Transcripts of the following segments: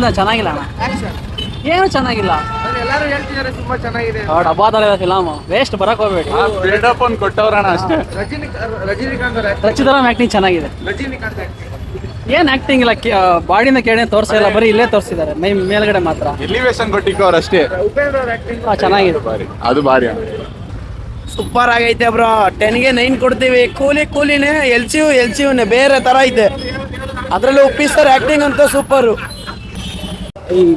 ಹೇಳಿದ ಚೆನ್ನಾಗಿಲ್ಲ ಅಣ್ಣ. ಏನು ಚೆನ್ನಾಗಿಲ್ಲ. ಎಲ್ಲರೂ ಹೇಳ್ತಿದ್ದಾರೆ ತುಂಬಾ ಚೆನ್ನಾಗಿದೆ. ಫಿಲಮ್ ವೇಸ್ಟ್ ಬರಕ್ ಹೋಗ್ಬೇಡಿ. ಬಿಲ್ಡಪ್ ಒಂದು ಕೊಟ್ಟವ್ರಣ ಅಷ್ಟೇ. ರಜನಿ ರಜನಿಕಾಂತ್ ಅವ್ರ ರಚಿತರಾಮ್ ಆಕ್ಟಿಂಗ್ ಚೆನ್ನಾಗಿದೆ. ರಜನಿಕಾಂತ್ acting. ಏನ್ ಆಕ್ಟಿಂಗ್ ಇಲ್ಲ? ಬಾಡಿನ ಕೇಳಿ ತೋರಿಸಿಲ್ಲ ಬರೀ ಇಲ್ಲೇ ತೋರಿಸಿದ್ದಾರೆ ಮೈ ಮೇಲ್ಗಡೆ ಮಾತ್ರ. ಎಲಿವೇಶನ್ ಕೊಟ್ಟಿಕ್ಕವ್ರು ಅಷ್ಟೇ. ಉಪೇಂದ್ರ ಅವ್ರ ಆಕ್ಟಿಂಗ್ ಆ, ಚೆನ್ನಾಗಿದೆ. ಬಾರಿ ಅದು ಬಾರಿ ಸೂಪರ್ ಆಗೈತೆ ಬ್ರೋ. ಟೆನ್ಗೆ ನೈನ್ ಕೊಡ್ತೀವಿ. Coolie ಕೂಲಿನೇ L C U L C ಯುನೇ ಬೇರೆ ತರ ಐತೆ. ಅದರಲ್ಲೂ ಉಪ್ಪಿಸ್ತಾರೆ ಆಕ್ಟಿಂಗ್ ಅಂತ ಸೂಪರು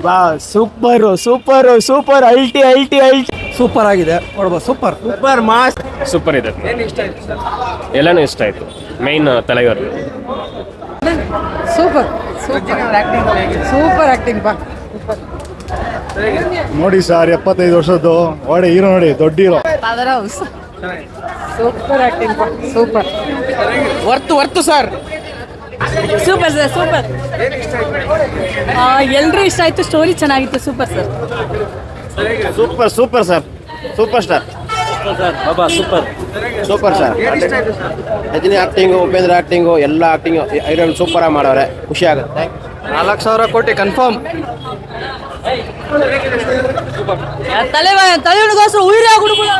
ಬಾ ಸೂಪರ್ ಸೂಪರು ಸೂಪರ್ ಅಲ್ಟಿ ಅಲ್ಟಿ ಅಲ್ಟಿ ಸೂಪರ್ ಆಗಿದೆ. ನೋಡ್ಬೋದು ಸೂಪರ್. ಸೂಪರ್ ಮಾಸ್ ಸೂಪರ್ ಇದೆ. ಎಲ್ಲಾನು ಇಷ್ಟ ಆಯ್ತು? ಸರ್ ಎಲ್ಲನೂ ಇಷ್ಟ ಆಯ್ತು. ಮೈನ್ ತಲೆಯವರು ಸೂಪರ್. ಸೂಪರ್ ಆಕ್ಟಿಂಗ್ ಬಾ. ನೋಡಿ ಸರ್ ಎಪ್ಪತ್ತೈದು ವರ್ಷದ್ದು ಒಳ್ಳೆ ಹೀರೋ ನೋಡಿ ದೊಡ್ಡ hero. Super acting super. Worth worth sir. Super sir super. ಎಲ್ಲರೂ ಇಷ್ಟ ಆಯಿತು ಎಲ್ರೂ ಇಷ್ಟ ಆಯ್ತು ಸ್ಟೋರಿ ಚೆನ್ನಾಗಿತ್ತು super sir. Super super sir. Super star. Super super sir ಏನ್ ಇಷ್ಟ ಆಯ್ತು sir. Rajini acting Upendra acting ಎಲ್ಲ ಆಕ್ಟಿಂಗು ಐರನ್ ಸೂಪರ್ ಆಗಿ ಮಾಡವ್ರೆ. ಖುಷಿ ಆಗುತ್ತೆ. ನಾಲ್ಕು ಸಾವಿರ ಕೋಟಿ ಕನ್ಫರ್ಮ್ ತಲೆ ತಲೆಗೋಸ್ಕರ ಉಯಿರೇ ಆಗ್ಬಿಡ್ಬೋದು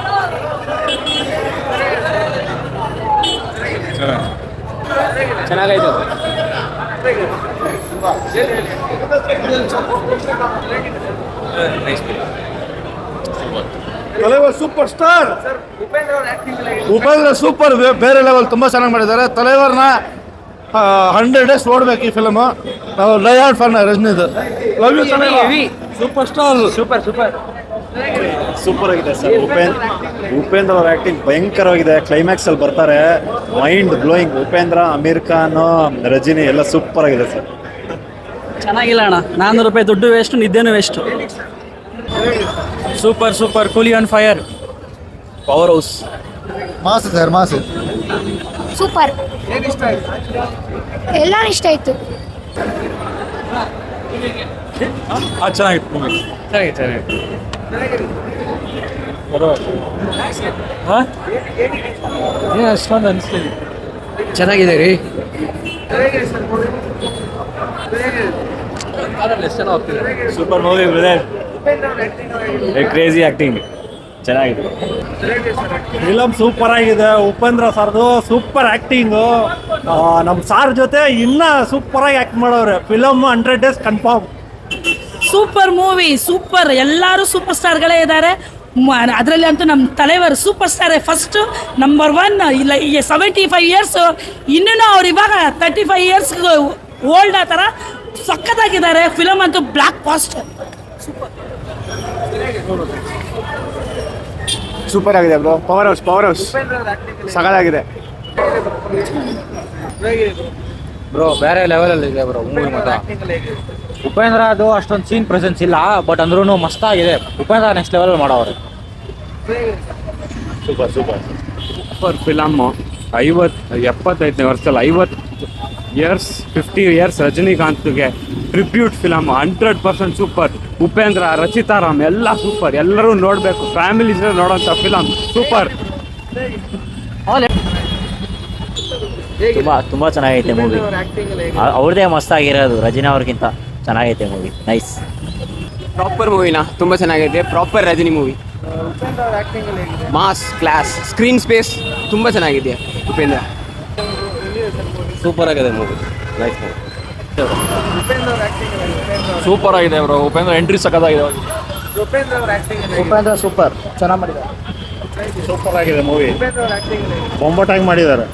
ಚೆನ್ನಾಗೈತೆ ತಲೆವರ್ ಸೂಪರ್ ಸ್ಟಾರ್ ಉಪೇಂದ್ರ ಅವ್ರ ಆಕ್ಟಿಂಗ್ ಹೇಗಿದೆ ಉಪೇಂದ್ರ ಸೂಪರ್ ಬೇರೆ ಲೆವೆಲ್ ತುಂಬಾ ಚೆನ್ನಾಗಿ ಮಾಡಿದ್ದಾರೆ. ತಲೆವರ್ನ ಹಂಡ್ರೆಡ್ ಡೇಸ್ ನೋಡ್ಬೇಕು ಈ ಫಿಲಮ್ ನಾವು ಲಯಾನ್ ಫನ್ ರಜನಿದು. Love you super star super super super ಆಗಿದೆ ಸರ್. ಉಪೇಂದ್ರ ಉಪೇಂದ್ರ ಅವ್ರ ಆಕ್ಟಿಂಗ್ ಭಯಂಕರವಾಗಿದೆ. ಕ್ಲೈಮ್ಯಾಕ್ಸ್ ಅಲ್ಲಿ ಬರ್ತಾರೆ. ಮೈಂಡ್ ಬ್ಲೋಯಿಂಗ್ ಉಪೇಂದ್ರ ಅಮೀರ್ ಖಾನ್ ರಜಿನಿ ಎಲ್ಲ ಸೂಪರ್ ಆಗಿದೆ ಸರ್. ಚೆನ್ನಾಗಿಲ್ಲ ಅಣ್ಣ. ನಾನ್ನೂರು ರೂಪಾಯಿ ದುಡ್ಡು waste ನಿದ್ದೆನೂ waste super super Coolie on fire power house mass sir mass. Super ಎಲ್ಲ ಇಷ್ಟ ಆಯ್ತು. ಚೆನ್ನಾಗಿತ್ತು ಚೆನ್ನಾಗಿತ್ತು ಆಯ್ತು ಮೂವಿ ಅಷ್ಟೊಂದು ಅನಿಸ್ಲಿಲ್ಲ ಚೆನ್ನಾಗಿದೆ ರೀ. Super movie brother crazy acting ಚೆನ್ನಾಗಿದೆ? ಫಿಲಮ್ ಸೂಪರ್ ಆಗಿದೆ. ಉಪೇಂದ್ರ ಸರ್ದು ಸೂಪರ್ ಆಕ್ಟಿಂಗು ನಮ್ಮ ಸಾರ್ ಜೊತೆ ಇನ್ನ ಸೂಪರ್ ಆಗಿ ಆಕ್ಟ್ ಮಾಡೋರೆ film hundred days confirm super movie super ಎಲ್ಲರೂ ಸೂಪರ್ ಸ್ಟಾರ್ಗಳೇ ಇದ್ದಾರೆ. ಅದರಲ್ಲಿ ಅಂತೂ ನಮ್ಮ ತಲೆವರು ಸೂಪರ್ ಸ್ಟಾರೇ ಫಸ್ಟು ನಂಬರ್ ಒನ್ ಇಲ್ಲ ಈಗ ಸೆವೆಂಟಿ ಫೈವ್ ಇಯರ್ಸು ಇನ್ನೂ ಅವ್ರು ಇವಾಗ ತರ್ಟಿ ಫೈವ್ ಇಯರ್ಸ್ ಓಲ್ಡ್ ಆ ಥರ ಸಖತ್ತಾಗಿದ್ದಾರೆ. ಫಿಲಮ್ ಅಂತೂ ಬ್ಲ್ಯಾಕ್ ಪಾಸ್ಟ್ ಸೂಪರ್ ಆಗಿದೆ bro power house power house ಸಗದಾಗಿದೆ bro ಬೇರೆ ಲೆವೆಲಲ್ಲಿ ಇದೆ ಬ್ರೋ ಮೂವಿ ಮಾತ್ರ ಉಪೇಂದ್ರ ಅದು ಅಷ್ಟೊಂದು ಸೀನ್ ಪ್ರೆಸೆನ್ಸ್ ಇಲ್ಲ ಬಟ್ ಅಂದ್ರೂ ಮಸ್ತಾಗಿದೆ ಉಪೇಂದ್ರ ನೆಕ್ಸ್ಟ್ ಲೆವೆಲ್ ಮಾಡೋರು. ಸೂಪರ್ ಸೂಪರ್ ಸೂಪರ್ ಫಿಲಮ್ ಐವತ್ತು ಎಪ್ಪತ್ತೈದನೇ ವರ್ಷದಲ್ಲಿ ಐವತ್ತು years fifty years ರಜನಿಕಾಂತ್ಗೆ tribute film hundred percent super Upendra Rachita Ram ಎಲ್ಲ ಸೂಪರ್ ಎಲ್ಲರೂ ನೋಡಬೇಕು ಫ್ಯಾಮಿಲೀಸ್ ನೋಡೋಂಥ ಫಿಲಮ್ ಸೂಪರ್ ತುಂಬಾ ತುಂಬಾ ಚೆನ್ನಾಗೈತೆ ಮೂವಿ ಅವ್ರ ಆಕ್ಟಿಂಗ್ ಆಗಿರೋದು ಅವ್ರದೇ ಮಸ್ತಾಗಿರೋದು ರಜನಿ ಅವ್ರಿಗಿಂತ ಚೆನ್ನಾಗೈತೆ ಮೂವಿ ನೈಸ್ ಪ್ರಾಪರ್ ಮೂವಿನಾ ತುಂಬ ಚೆನ್ನಾಗಿದೆ ಪ್ರಾಪರ್ ರಜನಿ ಮೂವಿ ಉಪೇಂದ್ರ ಅವ್ರ ಆಕ್ಟಿಂಗ್ ಹೇಗಿದೆ? ಮಾಸ್ ಕ್ಲಾಸ್ ಸ್ಕ್ರೀನ್ ಸ್ಪೇಸ್ ತುಂಬ ಚೆನ್ನಾಗಿದೆ ಉಪೇಂದ್ರ. ಸೂಪರ್ ಆಗಿದೆ ಮೂವಿ ನೈಸ್ ಉಪೇಂದ್ರ ಅವ್ರ ಆಕ್ಟಿಂಗ್ ಹೇಗಿದೆ? ಸೂಪರ್ ಆಗಿದೆ ಬ್ರೋ. ಉಪೇಂದ್ರ ಎಂಟ್ರಿ ಸಕ್ಕದಾಗಿದೆ ಉಪೇಂದ್ರ ಅವ್ರ ಆಕ್ಟಿಂಗ್ ಹೇಗಿದೆ? ಉಪೇಂದ್ರ ಸೂಪರ್ ಚೆನ್ನಾಗಿ ಮಾಡಿದ್ದಾರೆ. ಸೂಪರ್ ಆಗಿದೆ ಮೂವಿ ಉಪೇಂದ್ರ ಆಕ್ಟಿಂಗ್ ಹೇಗಿದೆ ಬೊಂಬಟಾಗಿ ಮಾಡಿದ್ದಾರೆ.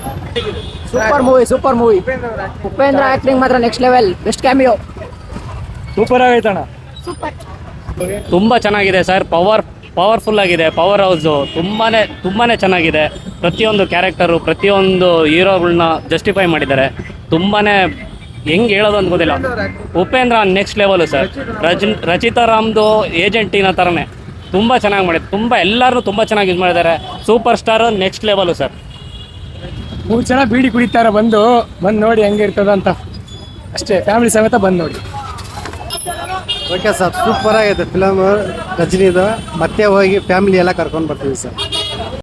Super movie super movie Upendra acting ಮಾತ್ರ next level best cameo super ಆಗೈತಣ್ಣ super ತುಂಬ ಚೆನ್ನಾಗಿದೆ ಸರ್ ಪವರ್ ಪವರ್ಫುಲ್ ಆಗಿದೆ ಪವರ್ ಹೌಸು ತುಂಬಾನೇ ತುಂಬಾನೇ ಚೆನ್ನಾಗಿದೆ. ಪ್ರತಿಯೊಂದು ಕ್ಯಾರೆಕ್ಟರು ಪ್ರತಿಯೊಂದು ಹೀರೋಗಳನ್ನ ಜಸ್ಟಿಫೈ ಮಾಡಿದ್ದಾರೆ. ತುಂಬಾನೇ ಹೆಂಗೆ ಹೇಳೋದು ಅಂತ ಗೊತ್ತಿಲ್ಲ. Upendra next level sir. Ridge ರಚಿತಾರಾಮ್ದು ಏಜೆಂಟಿನ ಥರನೇ ತುಂಬ ಚೆನ್ನಾಗಿ ಮಾಡಿದೆ ತುಂಬ ಎಲ್ಲರೂ ತುಂಬ ಚೆನ್ನಾಗಿ ಯೂಸ್ ಮಾಡಿದ್ದಾರೆ super star next level sir. ಮೂರು ಜನ ಬೀಡಿ ಕುಡಿತಾರೆ ಬಂದು ಬಂದು ನೋಡಿ ಹೆಂಗೆ ಇರ್ತದ ಅಂತ. ಅಷ್ಟೇ ಫ್ಯಾಮಿಲಿ ಸಮೇತ ಬಂದು ನೋಡಿ. ಓಕೆ ಸರ್ ಸೂಪರ್ ಆಗಿದೆ ಫಿಲಮ್ ರಜನಿದು. ಮತ್ತೆ ಹೋಗಿ ಫ್ಯಾಮಿಲಿ ಎಲ್ಲ ಕರ್ಕೊಂಡು ಬರ್ತೀವಿ ಸರ್.